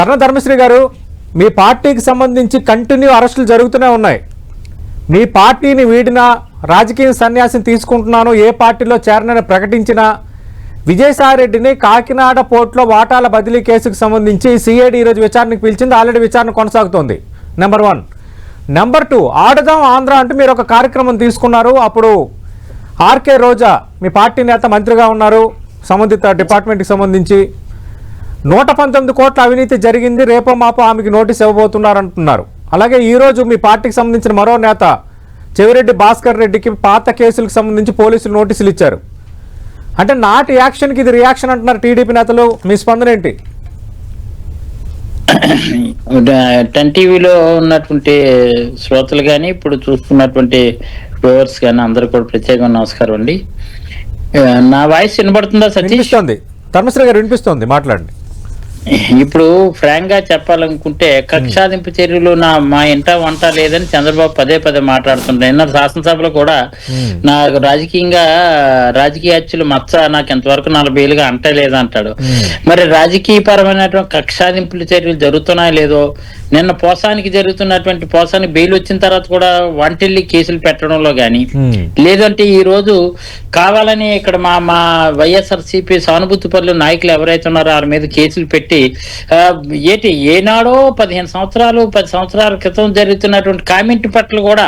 కర్ణ ధర్మశ్రీ గారు మీ పార్టీకి సంబంధించి కంటిన్యూ అరెస్టులు జరుగుతూనే ఉన్నాయి. మీ పార్టీని వీడిన రాజకీయ సన్యాసం తీసుకుంటున్నాను ఏ పార్టీలో చేరనని ప్రకటించినా విజయసాయిరెడ్డిని కాకినాడ పోర్టులో వాటాల బదిలీ కేసుకు సంబంధించి సిఐడి ఈరోజు విచారణకు పిలిచింది ఆల్రెడీ విచారణ కొనసాగుతోంది. నెంబర్ వన్ నెంబర్ టూ ఆడదాం ఆంధ్ర అంటూ మీరు ఒక కార్యక్రమం తీసుకున్నారు. అప్పుడు ఆర్కే రోజా మీ పార్టీ నేత మంత్రిగా ఉన్నారు. సంబంధిత డిపార్ట్మెంట్కి సంబంధించి నూట పంతొమ్మిది కోట్ల అవినీతి జరిగింది రేపో మాపో ఆమెకి నోటీస్ ఇవ్వబోతున్నారు అంటున్నారు అలాగే ఈరోజు మీ పార్టీకి సంబంధించిన మరో నేత చెవిరెడ్డి భాస్కర్ రెడ్డికి పాత కేసులకు సంబంధించి పోలీసులు నోటీసులు ఇచ్చారు. అంటే నాటి యాక్షన్కి ఇది రియాక్షన్ అంటున్నారు టీడీపీ నేతలు. మీ స్పందన ఏంటి? టెన్ టీవీలో ఉన్నటువంటి శ్రోతలు కానీ ఇప్పుడు చూస్తున్నటువంటి వ్యూవర్స్ కానీ అందరూ కూడా ప్రత్యేకంగా నమస్కారం అండి. నా వాయిస్ వినబడుతుందా సతీష్? ధర్మశ్రీ గారు వినిపిస్తోంది. మాట్లాడండి. ఇప్పుడు ఫ్రాంక్గా చెప్పాలనుకుంటే కక్షాదింపు చర్యలు నా మా ఇంట వంట లేదని చంద్రబాబు పదే పదే మాట్లాడుతుంటారు నిన్న శాసనసభలో కూడా. నాకు రాజకీయంగా రాజకీయ హత్యలు మచ్చ నాకు ఎంతవరకు నలభై ఏళ్ళుగా అంటే లేదంటాడు Hmm. మరి రాజకీయ పరమైనటువంటి కక్షాదింపుల చర్యలు జరుగుతున్నాయో లేదో నిన్న పోసానికి జరుగుతున్నటువంటి పోసానికి బెయిల్ వచ్చిన తర్వాత కూడా వంటిల్లి కేసులు పెట్టడంలో గాని. లేదంటే ఈ రోజు కావాలని ఇక్కడ మా మా వైఎస్ఆర్సీపీ సానుభూతి పనులు నాయకులు ఎవరైతే ఉన్నారో వారి మీద కేసులు పెట్టి ఏటి ఏనాడో పదిహేను సంవత్సరాలు పది సంవత్సరాల క్రితం జరుగుతున్నటువంటి కామెంట్ పట్ల కూడా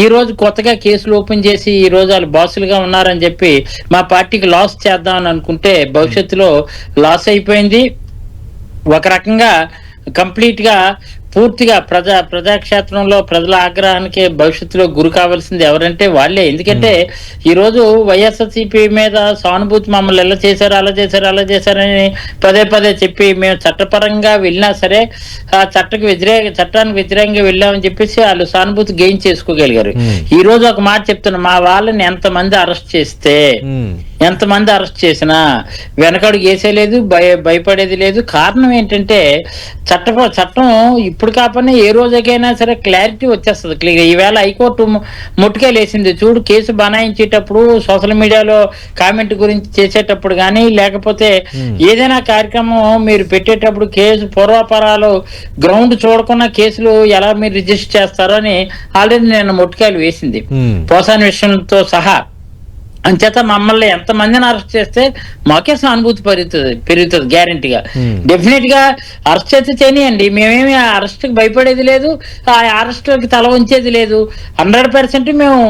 ఈ రోజు కొత్తగా కేసులు ఓపెన్ చేసి ఈ రోజు వాళ్ళు బాసులుగా ఉన్నారని చెప్పి మా పార్టీకి లాస్ చేద్దామని అనుకుంటే భవిష్యత్తులో లాస్ అయిపోయింది ఒక రకంగా కంప్లీట్గా పూర్తిగా ప్రజా ప్రజాక్షేత్రంలో ప్రజల ఆగ్రహానికి భవిష్యత్తులో గురి కావాల్సింది ఎవరంటే వాళ్ళే. ఎందుకంటే ఈ రోజు వైఎస్ఆర్సీపీ మీద సానుభూతి మమ్మల్ని ఎలా చేశారు అలా చేశారు అలా చేశారని పదే పదే చెప్పి మేము చట్టపరంగా వెళ్ళినా సరే ఆ చట్టకు వ్యతిరేక చట్టానికి వ్యతిరేకంగా వెళ్ళామని చెప్పేసి వాళ్ళు సానుభూతి గెయిన్ చేసుకోగలిగారు. ఈ రోజు ఒక మాట చెప్తున్నా మా వాళ్ళని ఎంతమంది అరెస్ట్ చేస్తే ఎంతమంది అరెస్ట్ చేసినా వెనకడుగు వేసేలేదు భయ భయపడేది లేదు. కారణం ఏంటంటే చట్ట చట్టం ఇప్పుడు కాకపోయినా ఏ రోజుకైనా సరే క్లారిటీ వచ్చేస్తుంది. క్లియర్ ఈవేళ హైకోర్టు ము- ముట్టుకే లేసింది చూడు కేసు బనాయించేటప్పుడు సోషల్ మీడియాలో కామెంట్ గురించి చేసేటప్పుడు కానీ లేకపోతే. ఏదైనా కార్యక్రమం మీరు పెట్టేటప్పుడు కేసు పూర్వాపరాలు గ్రౌండ్ చూడకుండా కేసులు ఎలా మీరు రిజిస్టర్ చేస్తారో అని ఆల్రెడీ నేను ముట్టుకాయలు వేసింది. పోసాని విషయంతో సహా అంచేత మమ్మల్ని ఎంత మందిని అరెస్ట్ చేస్తే మాకే సానుభూతి పెరుగుతుంది పెరుగుతుంది గ్యారంటీగా Hmm. డెఫినెట్గా అరెస్ట్ చేస్తే చేయనియండి మేమేమి ఆ అరెస్ట్కి భయపడేది లేదు ఆ అరెస్ట్కి తల ఉంచేది లేదు హండ్రెడ్ పర్సెంట్ మేము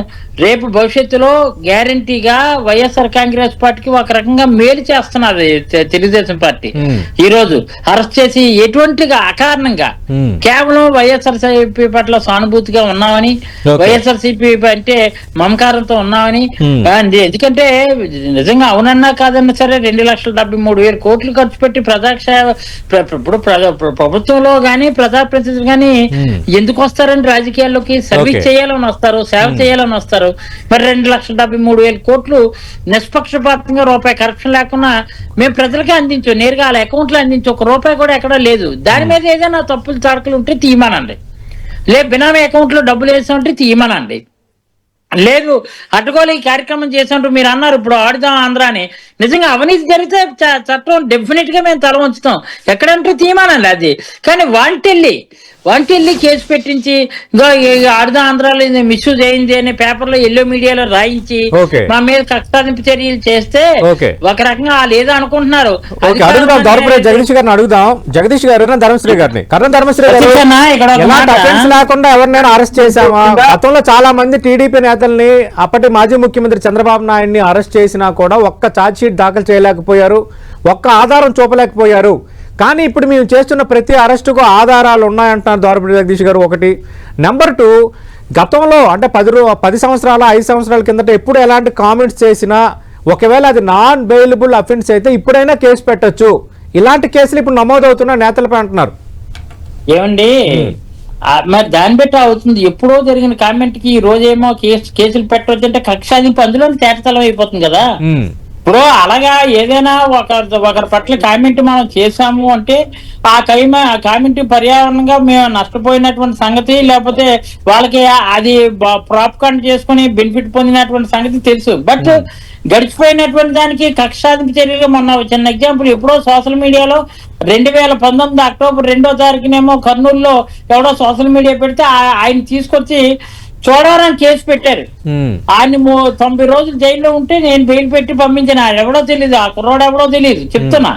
రేపు భవిష్యత్తులో గ్యారంటీగా వైఎస్ఆర్ కాంగ్రెస్ పార్టీకి ఒక రకంగా మేలు చేస్తున్నది తె- తెలుగుదేశం పార్టీ Hmm. ఈ రోజు అరెస్ట్ చేసి ఎటువంటిగా అకారణంగా Hmm. కేవలం వైఎస్ఆర్సీపీ పట్ల సానుభూతిగా ఉన్నామని Okay. వైఎస్ఆర్సీపీ అంటే మమకారంతో ఉన్నామని Hmm. ఎందుకంటే నిజంగా అవునన్నా కాదన్నా సరే రెండు లక్షల డెబ్బై మూడు వేల కోట్లు ఖర్చు పెట్టి ప్రజాక్షేమ ప్ర- ప్ర- ఇప్పుడు ప్రభుత్వంలో గానీ ప్రజాప్రతినిధులు Hmm. ఎందుకు వస్తారండి రాజకీయాల్లోకి? సర్వీస్. చేయాలని వస్తారు సేవ చేయాలని వస్తారు. మరి రెండు లక్షల డెబ్బై మూడు వేల కోట్లు నిష్పక్షపాతంగా రూపాయి కరప్షన్ లేకుండా మేము ప్రజలకే అందించాం నేరుగా వాళ్ళ అకౌంట్లో అందించి ఒక రూపాయి కూడా ఎక్కడ లేదు. దాని మీద ఏదైనా తప్పులు తడకలు ఉంటే తీయమనండి. లే బినామీ అకౌంట్లో డబ్బులు వేసామంటే తీయమనండి. లేదు అడ్డుకోలే ఈ కార్యక్రమం చేసినట్టు మీరు అన్నారు. ఇప్పుడు ఆడుదాం ఆంధ్ర అని నిజంగా అవినీతి జరిగితే చ- చట్టం డెఫినెట్గా మేము తల ఉంచుతాం ఎక్కడంటే తీమానండి అది. కానీ వాంటెళ్ళి వాంటెళ్ళి కేసు పెట్టించి ఆడుదాం ఆంధ్రాలో మిస్యూజ్ అయింది అని పేపర్లో ఎల్లో మీడియాలో రాయించి. మా మీద కష్టాదింపు చర్యలు చేస్తే. ఒక రకంగా వాళ్ళు ఏదో అనుకుంటున్నారు. జగదీష్ గారిని అడుగుదాం. జగదీష్ గారు ధర్మశ్రీ గారిని? కర్ణ ధర్మశ్రీ గారు లేకుండా ఎవరినైనా అరెస్ట్ చేశామా? గతంలో చాలా మంది టీడీపీ నేతల్ని అప్పటి మాజీ ముఖ్యమంత్రి చంద్రబాబు నాయుడిని అరెస్ట్ చేసినా కూడా ఒక్క ఛార్జ్ షీట్ దాఖలు చేయలేకపోయారు. ఒక్క ఆధారం చూపలేకపోయారు. కానీ ఇప్పుడు మేము చేస్తున్న ప్రతి అరెస్టుకు ఆధారాలు ఉన్నాయంటున్నారు దోరపడి జగదీష్ గారు ఒకటి. నెంబర్ టూ గతంలో అంటే పది రో పది సంవత్సరాల ఐదు సంవత్సరాల కిందట ఎప్పుడు ఎలాంటి కామెంట్స్ చేసినా ఒకవేళ అది నాన్ బెయిలబుల్ అఫెన్స్ అయితే ఇప్పుడైనా కేసు పెట్టొచ్చు. ఇలాంటి కేసులు ఇప్పుడు నమోదవుతున్న నేతలపై అంటున్నారు. ఏమండి? మరి దాన్ని బట్టి అవుతుంది. ఎప్పుడో జరిగిన కామెంట్కి ఈ రోజేమో కేసు కేసులు పెట్టవచ్చు అంటే కక్షాదింపు అందులో తేటతలం అయిపోతుంది కదా. ఇప్పుడు అలాగా ఏదైనా ఒక ఒకరి పట్ల కామెంట్ మనం చేశాము అంటే ఆ కైమ ఆ కామెంట్ పర్యావరణంగా మేము నష్టపోయినటువంటి సంగతి లేకపోతే వాళ్ళకి అది ప్రాప్కాండ్ చేసుకుని బెనిఫిట్ పొందినటువంటి సంగతి తెలుసు. బట్ గడిచిపోయినటువంటి దానికి కక్షాధిప చర్యలు మొన్న చిన్న ఎగ్జాంపుల్ ఎప్పుడో సోషల్ మీడియాలో రెండు వేల పంతొమ్మిది అక్టోబర్ రెండో తారీఖునేమో కర్నూలులో ఎవడో సోషల్ మీడియా పెడితే ఆయన తీసుకొచ్చి చూడవరం కేసు పెట్టారు. ఆయన తొంభై రోజులు జైల్లో ఉంటే నేను బెయిల్ పెట్టి పంపించిన. ఆయన ఎవడో తెలియదు ఆ కుర్రోడు ఎవడో తెలియదు చెప్తున్నా.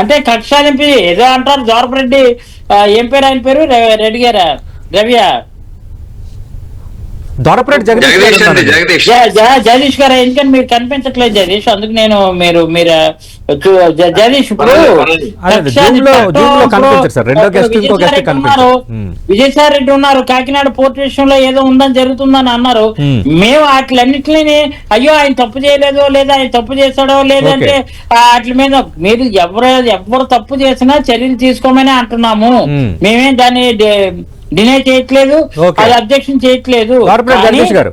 అంటే కక్షాలింపి ఏదో అంటారు. జోరపరెడ్డి ఏం పేరు ఆయన పేరు? రెడ్డి గారా రవియా. దొరపరెడ్డి జగదీష్ గారు జగదీష్ గారు ఎందుకని మీరు కనిపించట్లేదు జగదీష్ అందుకు నేను మీరు మీరు జగదీష్ ఇప్పుడు విజయసాయి రెడ్డి కనిపించారు. ఉన్నారు. ఉమ్. విజయసాయి రెడ్డి ఉన్నారు కాకినాడ పోర్ట్ విషయంలో ఏదో ఉందని జరుగుతుందని అన్నారు. మేము వాటిలన్నింటినీ అయ్యో ఆయన తప్పు చేయలేదో లేదా ఆయన తప్పు చేశాడో లేదంటే వాటి మీద మీరు ఎవరు ఎవరు తప్పు చేసినా చర్యలు తీసుకోమని అంటున్నాము. మేమేం దాన్ని డినై చేయట్లేదు. అది అబ్జెక్షన్ చేయట్లేదు జగదీష్ గారు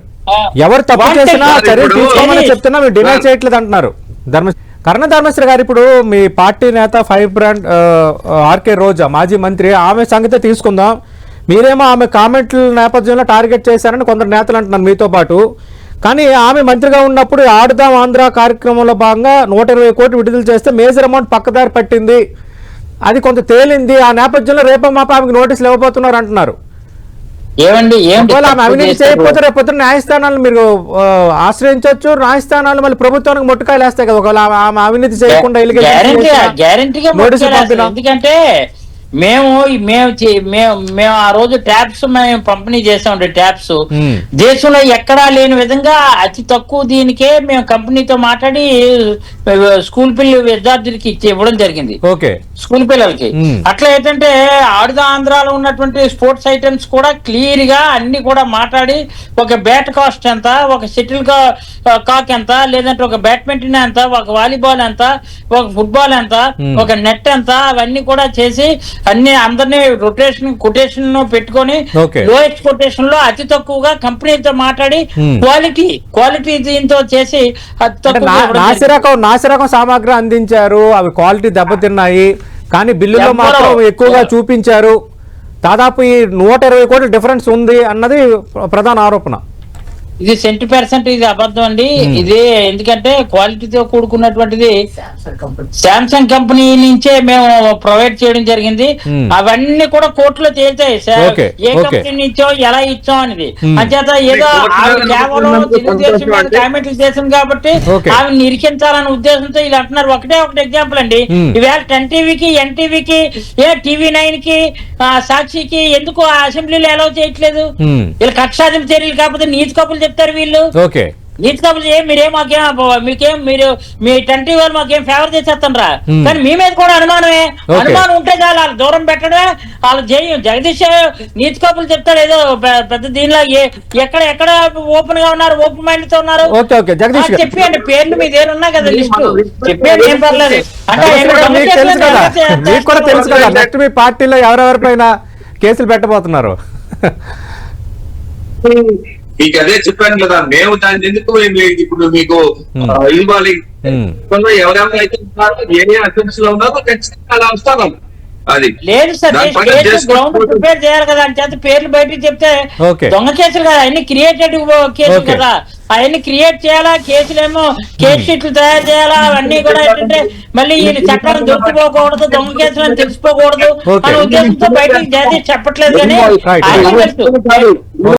ఎవరు తప్పు చేసినా చర్యలు తీసుకోమని. చెప్తున్నా మీరు డినై. చేయట్లేదు అంటున్నారు ధర్మ కర్ణ ధర్మేశ్వర గారు ఇప్పుడు మీ పార్టీ నేత ఫైవ్ బ్రాండ్ ఆర్కే రోజా మాజీ మంత్రి ఆమె సంగతి తీసుకుందాం మీరేమో ఆమె కామెంట్ల నేపథ్యంలో టార్గెట్ చేశారని కొందరు నేతలు అంటున్నారు మీతో పాటు కానీ ఆమె మంత్రిగా ఉన్నప్పుడు ఆడుదాం ఆంధ్ర కార్యక్రమంలో భాగంగా నూట ఇరవై కోట్లు విడుదల చేస్తే మేజర్ అమౌంట్ పక్కదారి పట్టింది అది కొంత తేలింది. ఆ నేపథ్యంలో రేపో మాప ఆమెకు నోటీసులు ఇవ్వబోతున్నారు అంటున్నారు. ఏమండి? ఆమె అవినీతి చేయకపోతే రేపు పొద్దున్న న్యాయస్థానాలు మీరు ఆశ్రయించవచ్చు. న్యాయస్థానాలు మళ్ళీ ప్రభుత్వానికి ముట్టకాయలు వేస్తాయి కదా. ఒకవేళ ఆమె- అవినీతి చేయకుండా ఎందుకంటే మేము మేము మేము మేము ఆ రోజు ట్యాప్స్ మేము పంపిణీ చేసాం ట్యాప్స్. దేశంలో ఎక్కడా లేని విధంగా అతి తక్కువ దీనికే మేము కంపెనీతో మాట్లాడి స్కూల్ పిల్లల విద్యార్థులకి ఇచ్చి ఇవ్వడం జరిగింది ఓకే స్కూల్ పిల్లలకి. అట్లా ఏంటంటే ఆడుద ఆంధ్రాలో ఉన్నటువంటి స్పోర్ట్స్ ఐటమ్స్ కూడా క్లియర్గా అన్ని కూడా మాట్లాడి ఒక బ్యాట్ కాస్ట్ ఎంత ఒక షటిల్ కాక్ ఎంత లేదంటే ఒక బ్యాడ్మింటన్ ఎంత ఒక వాలీబాల్ ఎంత ఒక ఫుట్బాల్ ఎంత. ఒక నెట్ ఎంత అవన్నీ కూడా చేసి అన్ని అందరినీ రొటేషన్ కొటేషన్ పెట్టుకొని Okay. లోయెస్ట్ కొటేషన్లో అతి తక్కువగా కంపెనీతో మాట్లాడి. క్వాలిటీ క్వాలిటీ దీంతో చేసి అతి తక్కువ నాసిరకం నాసిరకం సామాగ్రి అందించారు. అవి క్వాలిటీ దెబ్బతిన్నాయి. కానీ బిల్లులో మాత్రం ఎక్కువగా. చూపించారు. దాదాపు ఈ నూట ఇరవై కోట్ల డిఫరెన్స్ ఉంది అన్నది ప్రధాన ఆరోపణ. ఇది సెంటీ పర్సెంట్ ఇది అబద్ధం అండి ఇది ఎందుకంటే క్వాలిటీతో కూడుకున్నటువంటిది శాంసంగ్ కంపెనీ నుంచే మేము ప్రొవైడ్ చేయడం జరిగింది. అవన్నీ కూడా కోర్టులో తేల్తాయి సార్ ఏ. కంపెనీ నుంచో ఎలా ఇచ్చాం అనేది. అంచేత ఏదో కేవలం తెలుగుదేశం కామెంట్లు చేసింది కాబట్టి. ఆమె నిరికించాలనే ఉద్దేశంతో ఇలా అంటున్నారు ఒకటే ఒకటి ఎగ్జాంపుల్ అండి. ఈవేళ టెన్ టీవీకి ఎన్టీవీకి ఏ టీవీ నైన్కి సాక్షికి ఎందుకు అసెంబ్లీలో అలౌ చేయట్లేదు వీళ్ళు కక్షాధిప చర్యలు కాకపోతే నీతి కబులు చెప్తారు వీళ్ళు? ఓకే. ఏం మీరేం మాకేం మీకేం మీరు మీ వాళ్ళు మాకేం ఫేవర్ చేసేస్తారా. కానీ మీ మీద కూడా అనుమానమే. అనుమానం ఉంటే చాలు వాళ్ళు దూరం పెట్టడమే. వాళ్ళు జయం జగదీష్ నీతి చెప్తాడు ఏదో పెద్ద దీనిలో ఏ- ఎక్కడ ఎక్కడ ఓపెన్గా ఉన్నారు ఓపెన్ మైండ్తో ఉన్నారు? పేర్లు కదా లిస్టు. ఏం పర్లేదు. అంటే తెలుసు కేసులు కదా. చేస్తే- మీకు కూడా తెలుసు కదా నెక్స్ట్ మీ పార్టీలో ఎవరెవరిపైన కేసులు పెట్టబోతున్నారు. మీకు అదే చెప్పాను కదా మేము దాన్ని ఎందుకు ఇప్పుడు మీకు ఇవ్వాలి. Hmm. ఎవరెవరైతే ఉన్నారో ఏ లో ఉన్నారో ఖచ్చితంగా అలా వస్తాను అది. లేదు సార్ దాని గ్రౌండ్ ప్రిపేర్ చేయాలి కదా అని చేత పేర్లు బయటికి చెప్తే. దొంగ కేసులు కదా అన్ని క్రియేటెడ్ కేసులు. కదా. అవన్నీ క్రియేట్ చేయాలా కేసులేమో కేసు షీట్లు తయారు చేయాలా అవన్నీ కూడా ఏంటంటే మళ్ళీ ఈ చట్టాన్ని దొరికిపోకూడదు దొంగ కేసులు అని తెలిసిపోకూడదు. అనే ఉద్దేశంతో బయటికి చేసి చెప్పట్లేదు కానీ.